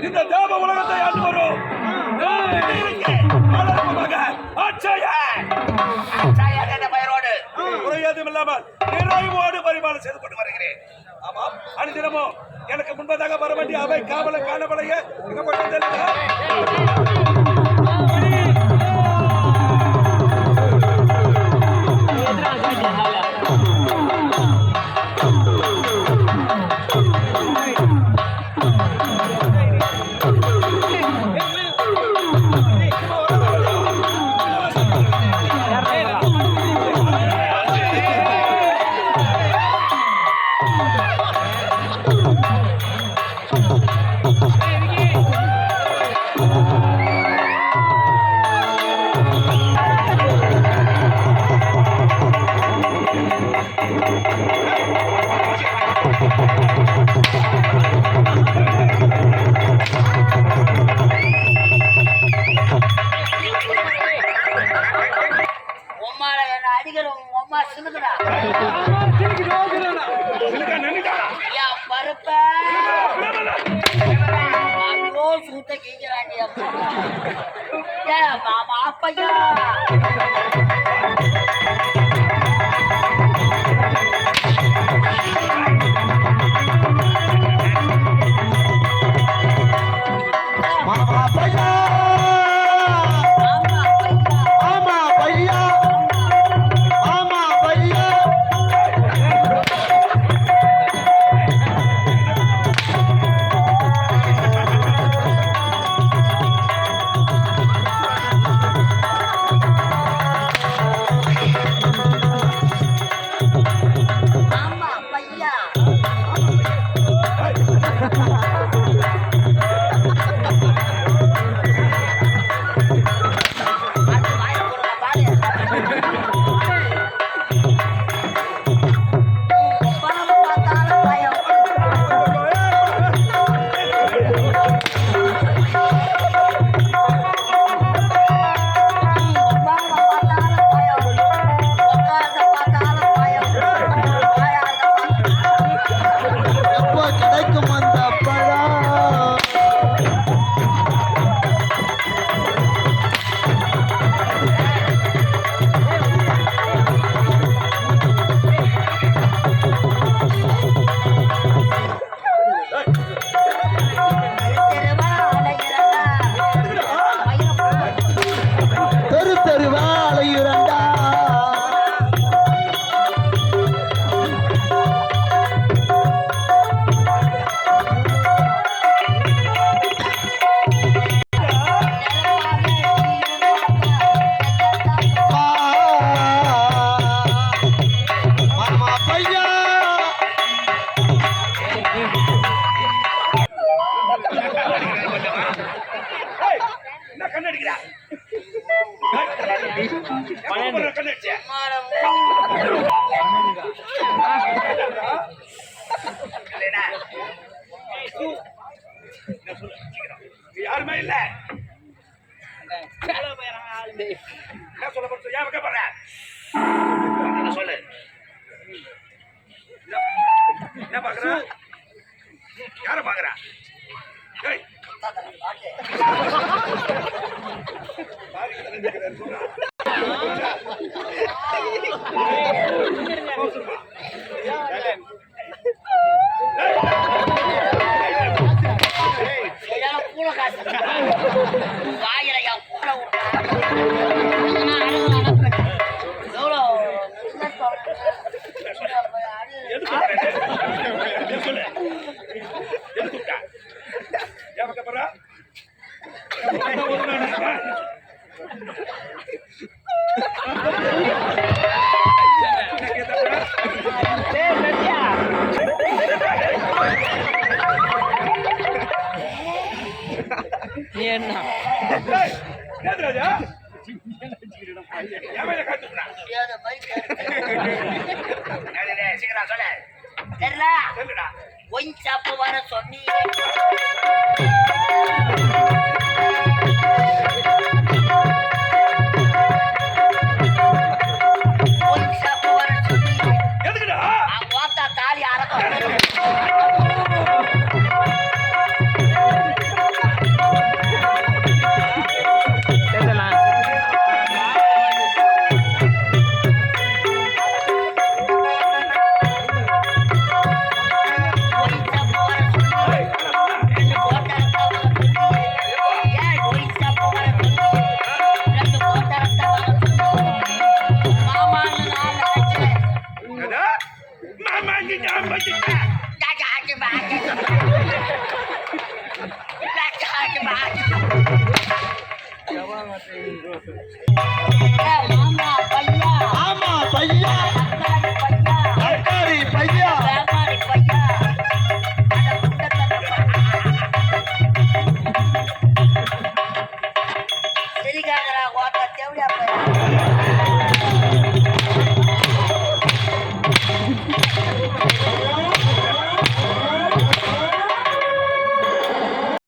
இந்த தேவ உலகத்தை ஆண்டு வரும் நிறைவோடு பரிமாணம் செய்து கொண்டு வருகிறேன். ஆமாம். அனுதினமும் எனக்கு முன்பதாக வர வேண்டிய அவை காவல காணவளைய சூத்த கீஞ்சிராண்டி அப்பா. மாமா அப்பையா தெரு யாருமே இல்ல என்ன சொல்ல போற ஏன் வைக்க போற சொல்லு என்ன- பாக்குற யார பாக்குற என்ன? சீக்கிரம் தெரியல சொல்லுடா ஒயின் வர சொன்னீங்க back about it. Let's talk about it.